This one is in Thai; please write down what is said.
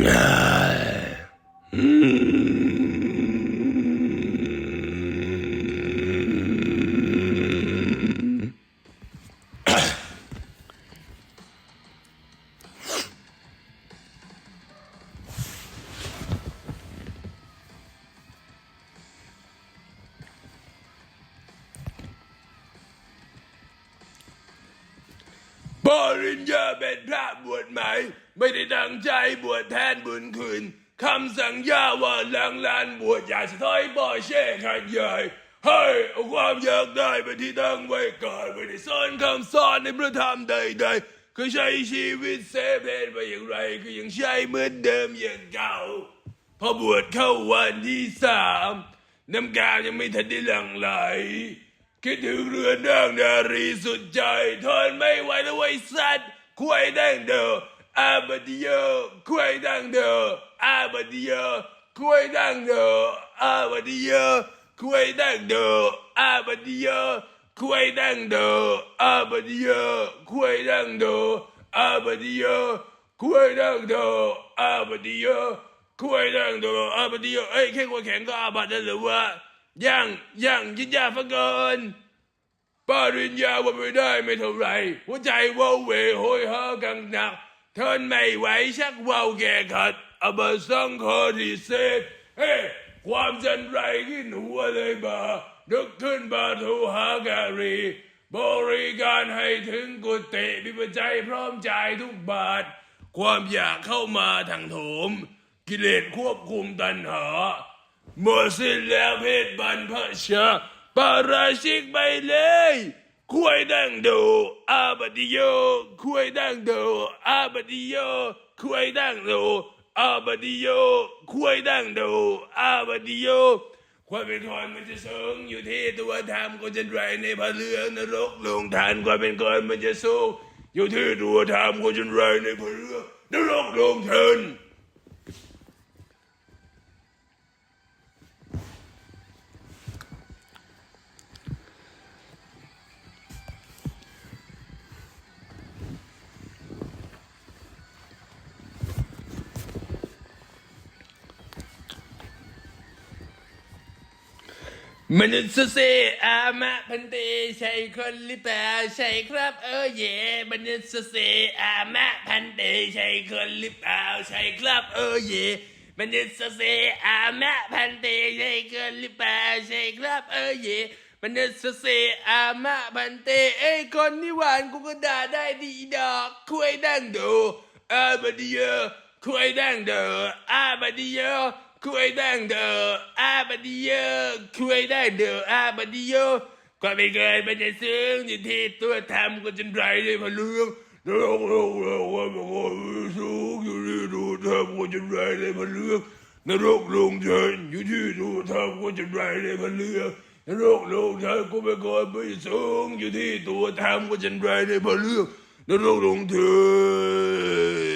Yeah. ปริญญาเป็นพระบวชใหม่ ไม่ได้ตั้งใจบวชแทนบุญคืนคำสั่งย่าว่าหลังลานบวชอย่าสะท้อยบ่อเช่ขันใหญ่ให้เอาความอยากได้ไปนที่ตั้งไว้ก่อนไม่ได้สอนคำสอนในพระธรรมใดๆคือใช้ชีวิตเสเพนไปอย่างไรก็ยังใช้เหมือนเดิมอย่างเก่าพอบวชเข้าวันที่สามน้ำกาวยังไม่ทันได้หลั่งไหล คิดถึงเรือนนางนารีสุดใจทนไม่ไหวแล้วไว้สัตว์ควยดังเดออาบดีเยอควยดังเดออาบดีเยอควยดังเดออาบดีเยอควยดังเดออาบดีเยอควยดังเดออาบดีเยอควยดังเดออาบดีเยอควยดังเดออาบดีเยอควยดังเดออาบดีเยอเอ้ยแค่หัวแข็งก็อาบัดได้หรือวะ ยังยังยินยาฟังเกินปริญญาว่าไม่ได้ไม่เท่าไรหัวใจว่าวเหวโหยหากังหนักทนไม่ไหวชักว่าวแก่ขัดอบสังคอดีเซเฮ้ความจันไรขึ้นหัวเลยบ่านึกขึ้นบาทูหาการี บริการให้ถึงกุฏิมีปัจจัยพร้อมจ่ายทุกบาท ความอยากเข้ามาทางโถม กิเลสควบคุมตัณหา หมดสิ้นแล้วเพศบรรพชาปาราชิกไปเลยควยดังโดอาบดิโยควยดังโดอาบดิโยควยดังโดอาบดิโยควยดังโดอาบดิโยความเป็นคนมันจะสูงอยู่ที่ตัวธรรมก็จะไรในพระเรืองนรกลงทานความเป็นคนมันจะสูงอยู่ที่ตัวธรรมก็จะไรในพระเรืองนรกลงทัน มนุษย์เซอามะพันเตใช่คนหรือเปล่าใช่ครับเออเย่มนุษย์เซอามะพันเตใช่คนหรือเปล่าใช่ครับเออเย่มนุษย์เซอามะพันเตใช่คนหรือเปล่าใช่ครับเออเย่มนุษย์เซอามะพันเตเอ้คนนี่หวานกูก็ด่าได้ดีดอกคุยดังดูอาบดีเยอคุยดังเดออาบดีเยอ Kwijden de abadiyo, kwijden de abadiyo. Qua bị người bên nhà sướng như thế tôi tham của chân rải đi mà lương. Tôi không không không không mà ngồi xuống như thế tôi tham của chân rải đi mà lương. Nó rốt luôn trên như thế tôi tham của chân rải đi mà lương. Nó rốt luôn trên của mấy người bên nhà sướng như thế tôi tham của chân rải đi mà lương. Nó rốt luôn trên.